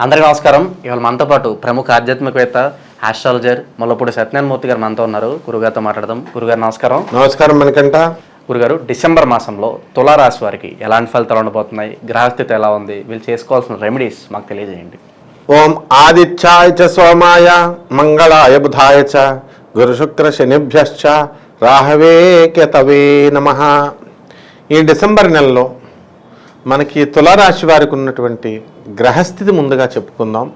అందరికీ నమస్కారం. ఇవాళ మనతో పాటు ప్రముఖ ఆధ్యాత్మికవేత్త ఆస్ట్రాలజర్ ముల్లపూడి సత్యనారాయణమూర్తి గారు మనతో ఉన్నారు. గురుగారితో మాట్లాడదాం. గురుగారు నమస్కారం. నమస్కారం మనకంట గురుగారు డిసెంబర్ మాసంలో తులారాశి వారికి ఎలాంటి ఫలితాలు ఉండబోతున్నాయి? గ్రహస్థితి ఎలా ఉంది? వీళ్ళు చేసుకోవాల్సిన రెమెడీస్ మాకు తెలియజేయండి. ఓం ఆదిత్యాయ చ సోమాయ మంగళాయ బుధాయ చ గురుశుక్ర శనిభ్యశ్చ రాహవే కేతవే నమ. ఈ డిసెంబర్ నెలలో మనకి తులారాశి వారికి ఉన్నటువంటి గ్రహస్థితి ముందుగా చెప్పుకుందాం.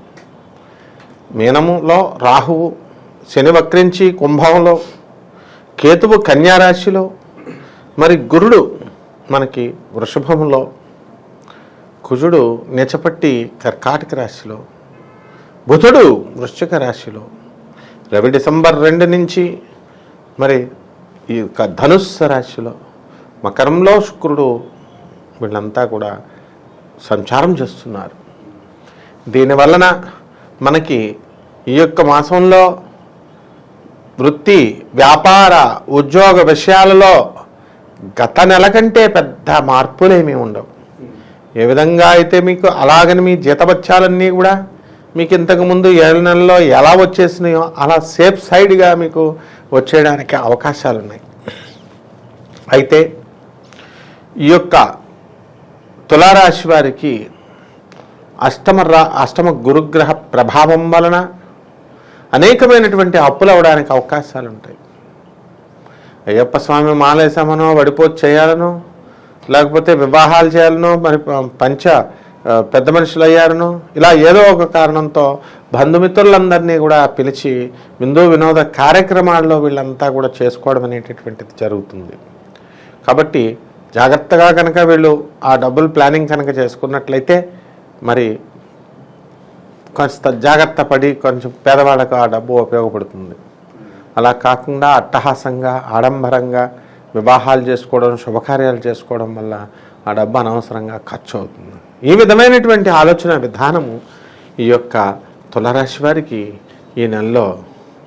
మీనములో రాహువు శని వక్రించి కుంభంలో కేతువు కన్యారాశిలో మరి గురుడు మనకి వృషభంలో కుజుడు నిచపట్టి కర్కాటక రాశిలో బుధుడు వృశ్చిక రాశిలో రవి డిసెంబర్ రెండు నుంచి మరి ఈ యొక్క ధనుస్సు రాశిలో మకరంలో శుక్రుడు వీళ్ళంతా కూడా సంచారం చేస్తున్నారు. దీనివలన మనకి ఈ యొక్క మాసంలో వృత్తి వ్యాపార ఉద్యోగ విషయాలలో గత నెల కంటే పెద్ద మార్పులేమీ ఉండవు. ఏ విధంగా అయితే మీకు అలాగని మీ జీతబత్యాలన్నీ కూడా మీకు ఇంతకుముందు ఏడు నెలల్లో ఎలా వచ్చేసినాయో అలా సేఫ్ సైడ్గా మీకు వచ్చేయడానికి అవకాశాలు ఉన్నాయి అయితే ఈ యొక్క తులారాశి వారికి అష్టమ రా అష్టమ గురుగ్రహ ప్రభావం వలన అనేకమైనటువంటి అప్పులు అవడానికి అవకాశాలు ఉంటాయి. అయ్యప్ప స్వామి మాలేసామనో వడిపోతు చేయాలనో లేకపోతే వివాహాలు చేయాలనో మరి పంచ పెద్ద మనుషులు అయ్యారనో ఇలా ఏదో ఒక కారణంతో బంధుమిత్రులందరినీ కూడా పిలిచి విందు వినోద కార్యక్రమాల్లో వీళ్ళంతా కూడా చేసుకోవడం అనేటటువంటిది జరుగుతుంది. కాబట్టి జాగ్రత్తగా కనుక వీళ్ళు ఆ డబ్బులు ప్లానింగ్ కనుక చేసుకున్నట్లయితే మరి కొంత జాగ్రత్త పడి కొంచెం పేదవాళ్ళకు ఆ డబ్బు ఉపయోగపడుతుంది. అలా కాకుండా అట్టహాసంగా ఆడంబరంగా వివాహాలు చేసుకోవడం శుభకార్యాలు చేసుకోవడం వల్ల ఆ డబ్బు అనవసరంగా ఖర్చు అవుతుంది ఈ విధమైనటువంటి ఆలోచన విధానము ఈ యొక్క తులరాశి వారికి ఈ నెలలో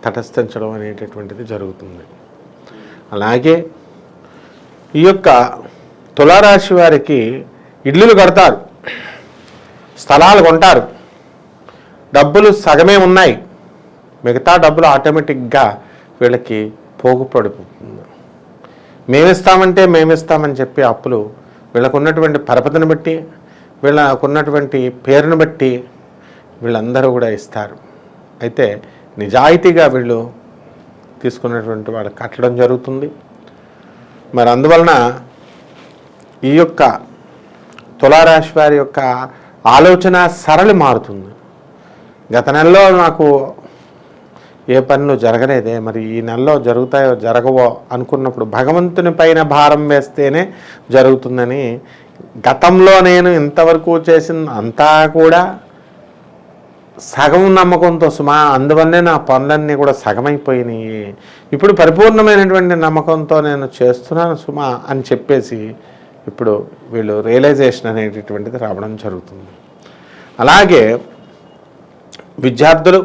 తటస్థించడం అనేటటువంటిది జరుగుతుంది. అలాగే ఈ యొక్క తులారాశి వారికి ఇల్లులు కడతారు స్థలాలు కొంటారు డబ్బులు సగమే ఉన్నాయి మిగతా డబ్బులు ఆటోమేటిక్గా వీళ్ళకి పోగు పడిపోతుంది మేమిస్తామంటే మేమిస్తామని చెప్పి అప్పులు వీళ్ళకు ఉన్నటువంటి పరపతిని బట్టి వీళ్ళకు ఉన్నటువంటి పేరును బట్టి వీళ్ళందరూ కూడా ఇస్తారు. అయితే నిజాయితీగా వీళ్ళు తీసుకున్నటువంటి వాళ్ళు కట్టడం జరుగుతుంది. మరి అందువలన ఈ యొక్క తులారాశి వారి యొక్క ఆలోచన సరళి మారుతుంది. గత నెలలో నాకు ఏ పనులు జరగలేదే మరి ఈ నెలలో జరుగుతాయో జరగవో అనుకున్నప్పుడు భగవంతుని పైన భారం వేస్తేనే జరుగుతుందని గతంలో నేను ఇంతవరకు చేసిన అంతా కూడా సగం నమ్మకంతో సుమా అందువల్లే నా పనులన్నీ కూడా సగమైపోయినాయి. ఇప్పుడు పరిపూర్ణమైనటువంటి నమ్మకంతో నేను చేస్తున్నాను సుమా అని చెప్పేసి ఇప్పుడు వీళ్ళు రియలైజేషన్ అనేటటువంటిది రావడం జరుగుతుంది. అలాగే విద్యార్థులు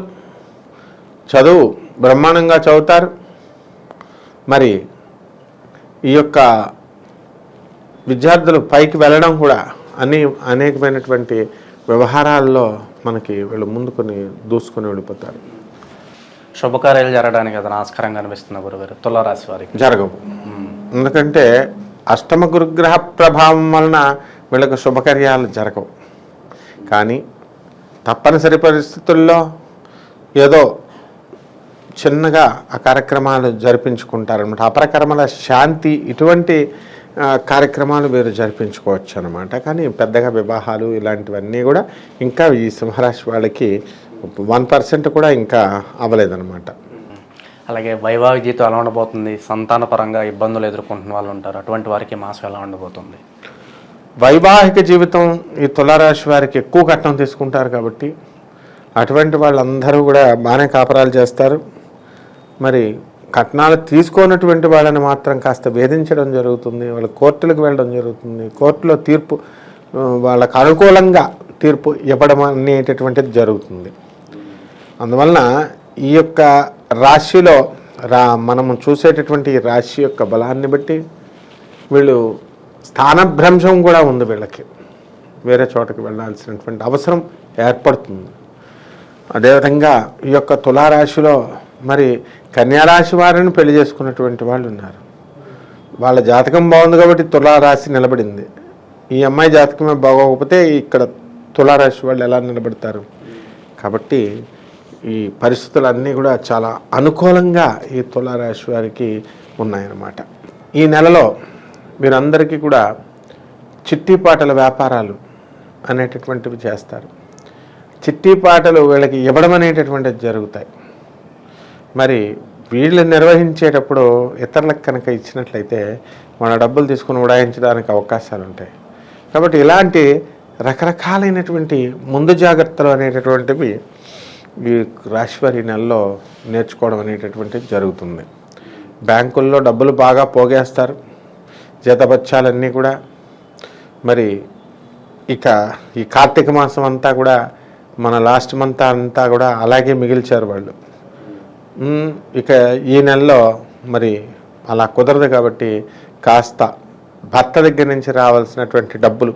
చదువు బ్రహ్మాండంగా చదువుతారు. మరి ఈ యొక్క విద్యార్థులు పైకి వెళ్ళడం కూడా అన్ని అనేకమైనటువంటి వ్యవహారాల్లో మనకి వీళ్ళు ముందుకొని దూసుకొని వెళ్ళిపోతారు. శుభకార్యాలు జరగడానికి అది ఆస్కారంగా అనిపిస్తుంది గురుగారు తులారాశి వారికి. జరగవు. ఎందుకంటే అష్టమ గురుగ్రహ ప్రభావం వలన వీళ్ళకు శుభకార్యాలు జరగవు. కానీ తప్పనిసరి పరిస్థితుల్లో ఏదో చిన్నగా ఆ కార్యక్రమాలు జరిపించుకుంటారనమాట అపరకర్మల శాంతి ఇటువంటి కార్యక్రమాలు మీరు జరిపించుకోవచ్చు అనమాట కానీ పెద్దగా వివాహాలు ఇలాంటివన్నీ కూడా ఇంకా ఈ సింహరాశి వాళ్ళకి వన్ పర్సెంట్ కూడా ఇంకా అవ్వలేదన్నమాట. అలాగే వైవాహిక జీవితం ఎలా ఉండబోతుంది సంతాన పరంగా ఇబ్బందులు ఎదుర్కొంటున్న వాళ్ళు ఉంటారు అటువంటి వారికి మాసం ఎలా ఉండబోతుంది? వైవాహిక జీవితం ఈ తులారాశి వారికి ఎక్కువ కట్నం తీసుకుంటారు కాబట్టి అటువంటి వాళ్ళందరూ కూడా బాగానే కాపరాలు చేస్తారు. మరి కట్నాలు తీసుకోనటువంటి వాళ్ళని మాత్రం కాస్త వేధించడం జరుగుతుంది వాళ్ళ కోర్టులకు వెళ్ళడం జరుగుతుంది. కోర్టులో తీర్పు వాళ్ళకు అనుకూలంగా తీర్పు ఇవ్వడం అనేటటువంటిది జరుగుతుంది. అందువలన ఈ యొక్క రాశిలో రా మనము చూసేటటువంటి రాశి యొక్క బలాన్ని బట్టి వీళ్ళు స్థానభ్రంశం కూడా ఉంది వీళ్ళకి. వేరే చోటకి వెళ్ళాల్సినటువంటి అవసరం ఏర్పడుతుంది. అదేవిధంగా ఈ యొక్క తులారాశిలో మరి కన్యారాశి వారిని పెళ్ళి చేసుకున్నటువంటి వాళ్ళు ఉన్నారు. వాళ్ళ జాతకం బాగుంది కాబట్టి తులారాశి నిలబడింది. ఈ అమ్మాయి జాతకమే బాగోకపోతే ఇక్కడ తులారాశి వాళ్ళు ఎలా నిలబడతారు? కాబట్టి ఈ పరిస్థితులన్నీ కూడా చాలా అనుకూలంగా ఈ తులారాశి వారికి ఉన్నాయన్నమాట. ఈ నెలలో మీరందరికీ కూడా చిట్టిపాటల వ్యాపారాలు అనేటటువంటివి చేస్తారు. చిట్టిపాటలు వీళ్ళకి ఇవ్వడం అనేటటువంటిది జరుగుతాయి. మరి వీళ్ళు నిర్వహించేటప్పుడు ఇతరులకు కనుక ఇచ్చినట్లయితే మన డబ్బులు తీసుకుని ఉడాయించడానికి అవకాశాలు ఉంటాయి కాబట్టి ఇలాంటి రకరకాలైనటువంటి ముందు జాగ్రత్తలు అనేటటువంటివి ఈ రాశివారి నెలలో నేర్చుకోవడం అనేటటువంటిది జరుగుతుంది. బ్యాంకుల్లో డబ్బులు బాగా పోగేస్తారు. జతపత్యాలన్నీ కూడా. మరి ఇక ఈ కార్తీక మాసం అంతా కూడా మన లాస్ట్ మంత్ అంతా కూడా అలాగే మిగిల్చారు వాళ్ళు. ఇక ఈ నెలలో మరి అలా కుదరదు కాబట్టి కాస్త భర్త దగ్గర నుంచి రావాల్సినటువంటి డబ్బులు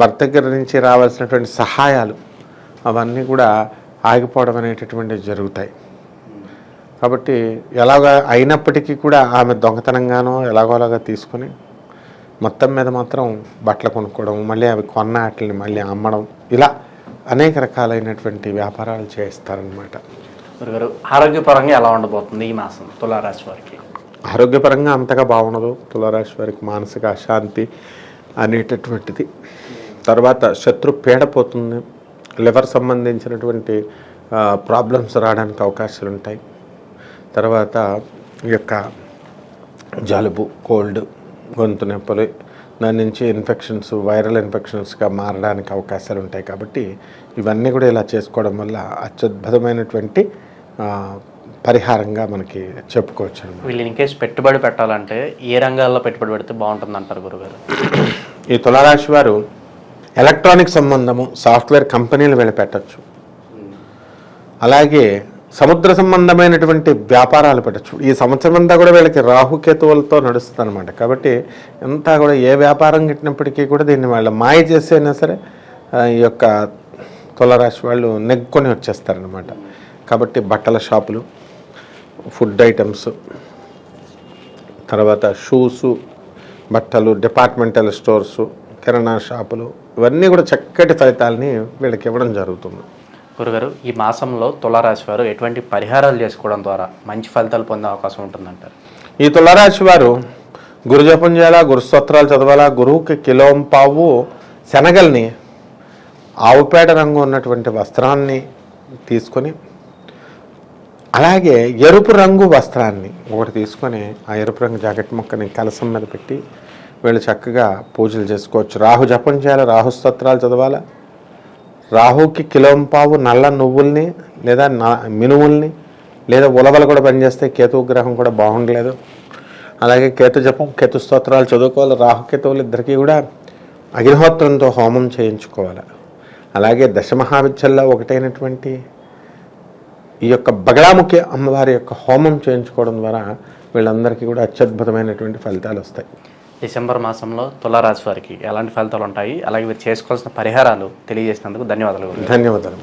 భర్త దగ్గర నుంచి రావాల్సినటువంటి సహాయాలు అవన్నీ కూడా ఆగిపోవడం అనేటటువంటివి జరుగుతాయి. కాబట్టి ఎలాగ అయినప్పటికీ కూడా ఆమె దొంగతనంగానో ఎలాగోలాగా తీసుకొని మొత్తం మీద మాత్రం బట్టలు కొనుక్కోవడం మళ్ళీ అవి కొన్న వాటిని మళ్ళీ అమ్మడం ఇలా అనేక రకాలైనటువంటి వ్యాపారాలు చేస్తారనమాట గురుగారు ఆరోగ్యపరంగా ఎలా ఉండబోతుంది ఈ మాసం తులారాశి వారికి? ఆరోగ్యపరంగా అంతగా బాగుండదు. తులారాశి వారికి మానసిక అశాంతి అనేటటువంటిది. తర్వాత శత్రు పీడ పోతుంది. లివర్ సంబంధించినటువంటి ప్రాబ్లమ్స్ రావడానికి అవకాశాలు ఉంటాయి తర్వాత ఈ యొక్క జలుబు కోల్డ్ గొంతు నొప్పులు దాని నుంచి ఇన్ఫెక్షన్స్ వైరల్ ఇన్ఫెక్షన్స్గా మారడానికి అవకాశాలు ఉంటాయి కాబట్టి ఇవన్నీ కూడా ఇలా చేసుకోవడం వల్ల అత్యద్భుతమైనటువంటి పరిహారంగా మనకి చెప్పుకోవచ్చు వీళ్ళు ఇన్కేస్ పెట్టుబడి పెట్టాలంటే ఏ రంగాల్లో పెట్టుబడి పెడితే బాగుంటుంది అంటారు గురుగారు? ఈ తులారాశి వారు ఎలక్ట్రానిక్ సంబంధము సాఫ్ట్వేర్ కంపెనీలు వీళ్ళు పెట్టచ్చు అలాగే సముద్ర సంబంధమైనటువంటి వ్యాపారాలు పెట్టచ్చు. ఈ సంవత్సరం అంతా కూడా వీళ్ళకి రాహుకేతువులతో నడుస్తుంది అనమాట కాబట్టి ఎంత కూడా ఏ వ్యాపారం కట్టినప్పటికీ కూడా దీన్ని వాళ్ళ మాయ చేసి అయినా సరే ఈ యొక్క తులరాశి వాళ్ళు నెగ్గుకొని వచ్చేస్తారనమాట కాబట్టి బట్టల షాపులు ఫుడ్ ఐటమ్స్ తర్వాత షూసు బట్టలు డిపార్ట్మెంటల్ స్టోర్సు కిరాణా షాపులు ఇవన్నీ కూడా చక్కటి ఫలితాలని వీళ్ళకి ఇవ్వడం జరుగుతుంది. గురుగారు ఈ మాసంలో తులారాశి వారు ఎటువంటి పరిహారాలు చేసుకోవడం ద్వారా మంచి ఫలితాలు పొందే అవకాశం ఉంటుందంటారు? ఈ తులారాశి వారు గురు జపం చేయాలా గురు స్తోత్రాలు చదవాలా గురువుకి కిలోం పావు శనగల్ని ఆవుపేట రంగు ఉన్నటువంటి వస్త్రాన్ని తీసుకొని అలాగే ఎరుపు రంగు వస్త్రాన్ని ఒకటి తీసుకొని ఆ ఎరుపు రంగు జాకెట్ మొక్కని కలసం మీద పెట్టి వీళ్ళు చక్కగా పూజలు చేసుకోవచ్చు. రాహు జపం చేయాలి? రాహు స్తోత్రాలు చదవాలా? రాహుకి కిలోంపావు నల్ల నువ్వుల్ని లేదా మినువుల్ని లేదా ఉలవలు కూడా పనిచేస్తే కేతు గ్రహం కూడా బాగుండలేదు. అలాగే కేతు జపం కేతు స్తోత్రాలు చదువుకోవాలి. రాహుకేతువులు ఇద్దరికీ కూడా అగ్నిహోత్రంతో హోమం చేయించుకోవాలి. అలాగే దశమహావిద్యల్లో ఒకటైనటువంటి ఈ యొక్క బగలాముఖి అమ్మవారి యొక్క హోమం చేయించుకోవడం ద్వారా వీళ్ళందరికీ కూడా అత్యద్భుతమైనటువంటి ఫలితాలు వస్తాయి. డిసెంబర్ మాసంలో తులారాశి వారికి ఎలాంటి ఫలితాలు ఉంటాయి? అలాగే మీరు చేసుకోవాల్సిన పరిహారాలు తెలియజేసినందుకు ధన్యవాదాలు. ధన్యవాదాలు.